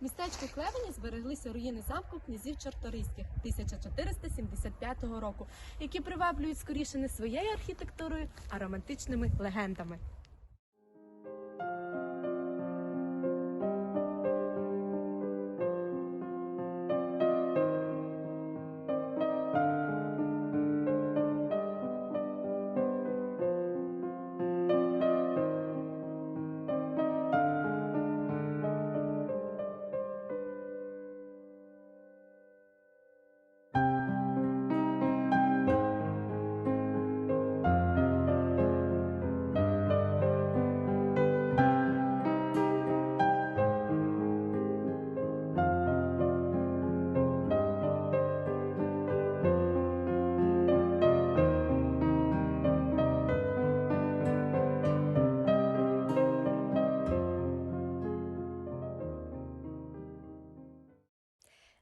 В містечку Клевені збереглися руїни замку князів Чорторийських 1475 року, які приваблюють скоріше не своєю архітектурою, а романтичними легендами.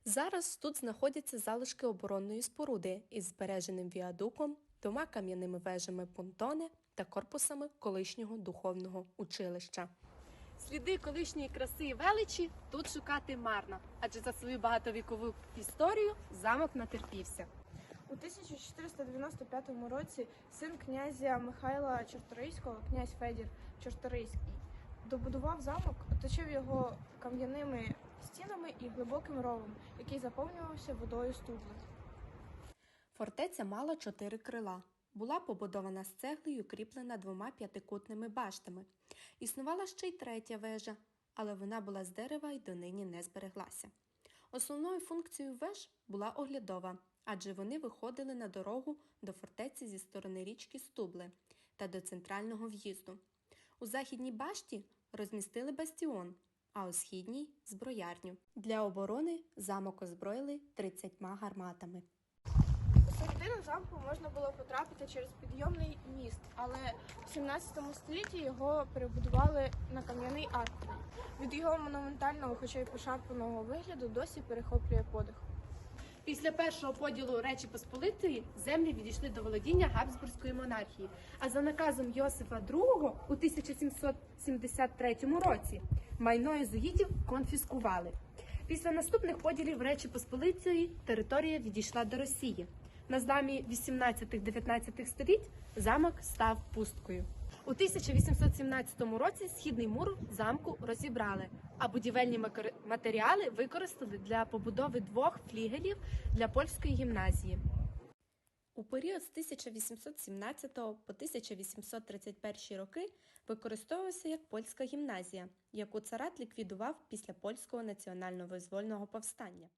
Зараз тут знаходяться залишки оборонної споруди із збереженим віадуком, двома кам'яними вежами понтони та корпусами колишнього духовного училища. Сліди колишньої краси і величі тут шукати марно, адже за свою багатовікову історію замок натерпівся. У 1495 році син князя Михайла Чорторийського, князь Федір Чорторийський, добудував замок, оточив його кам'яними стінами і глибоким ровом, який заповнювався водою стубли. Фортеця мала чотири крила. Була побудована з цегли й укріплена двома п'ятикутними баштами. Існувала ще й третя вежа, але вона була з дерева й донині не збереглася. Основною функцією веж була оглядова, адже вони виходили на дорогу до фортеці зі сторони річки Стубли та до центрального в'їзду. У західній башті розмістили бастіон, а у східній зброярню. Для оборони замок озброїли 30 гарматами. У середину замку можна було потрапити через підйомний міст, але в 17 столітті його перебудували на кам'яний арк. Від його монументального, хоча й пошарпаного вигляду, досі перехоплює подих. Після першого поділу Речі Посполитої землі відійшли до володіння Габсбурзької монархії. А за наказом Йосифа II у 1773 році майно єзуїтів конфіскували. Після наступних поділів Речі Посполитої територія відійшла до Росії. На зламі 18-19 століть замок став пусткою. У 1817 році східний мур замку розібрали, а будівельні матеріали використали для побудови двох флігелів для польської гімназії. У період з 1817 по 1831 роки використовувався як польська гімназія, яку царат ліквідував після польського національно-визвольного повстання.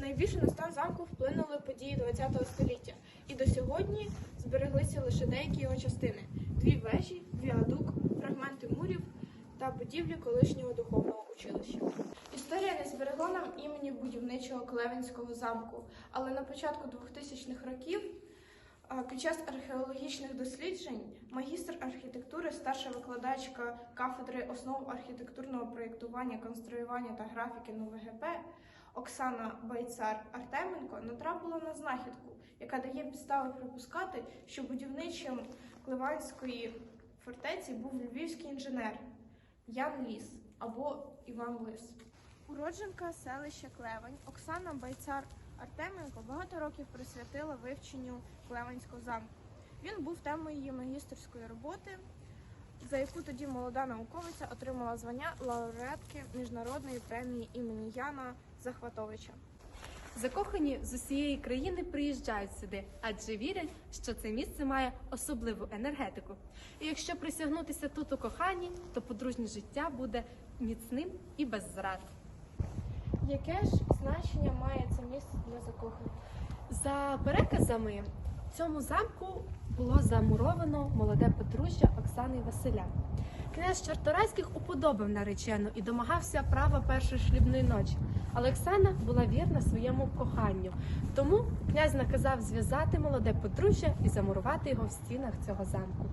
Найбільше на стан замку вплинули події ХХ століття, і до сьогодні збереглися лише деякі його частини: дві вежі, віадук, фрагменти мурів та будівлі колишнього духовного училища. Історія не зберегла нам імені будівничого Клевенського замку, але на початку 2000-х років. Під час археологічних досліджень магістр архітектури, старша викладачка кафедри основ архітектурного проєктування, конструювання та графіки НУВГП Оксана Байцар Артеменко натрапила на знахідку, яка дає підстави припускати, що будівничим Кливанської фортеці був львівський інженер Ян Ліс або Іван Лис. Уродженка селища Клевень Оксана Байцар Артеменко багато років присвятила вивченню Клевенського замку. Він був темою її магістерської роботи, за яку тоді молода науковиця отримала звання лауреатки міжнародної премії імені Яна Захватовича. Закохані з усієї країни приїжджають сюди, адже вірять, що це місце має особливу енергетику. І якщо присягнутися тут у коханні, то подружнє життя буде міцним і без зрад. Яке ж значення має це місце для закоханих? За переказами, в цьому замку було замуровано молоде подружжя Оксани Василя. Князь Чарторайських уподобав наречену і домагався права першої шлюбної ночі. Але Оксана була вірна своєму коханню. Тому князь наказав зв'язати молоде подружжя і замурувати його в стінах цього замку.